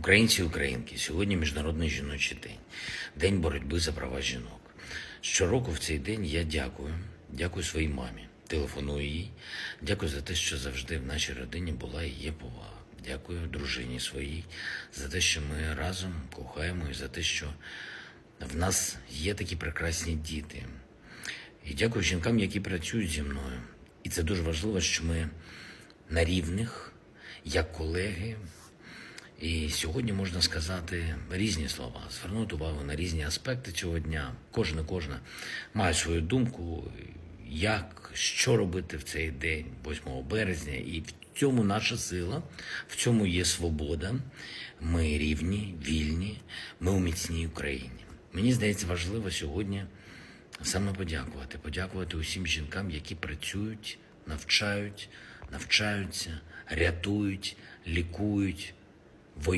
Українці і українки, сьогодні Міжнародний жіночий день, День боротьби за права жінок. Щороку в цей день я дякую, дякую своїй мамі, телефоную їй, дякую за те, що завжди в нашій родині була і є повага. Дякую дружині своїй за те, що ми разом кохаємо, і за те, що в нас є такі прекрасні діти. І дякую жінкам, які працюють зі мною. І це дуже важливо, що ми на рівних, як колеги. І сьогодні можна сказати різні слова, звернути увагу на різні аспекти цього дня. Кожен і кожна має свою думку, як, що робити в цей день, 8 березня. І в цьому наша сила, в цьому є свобода. Ми рівні, вільні, ми у міцній Україні. Мені здається, важливо сьогодні саме подякувати. Подякувати усім жінкам, які працюють, навчають, навчаються, рятують, лікують,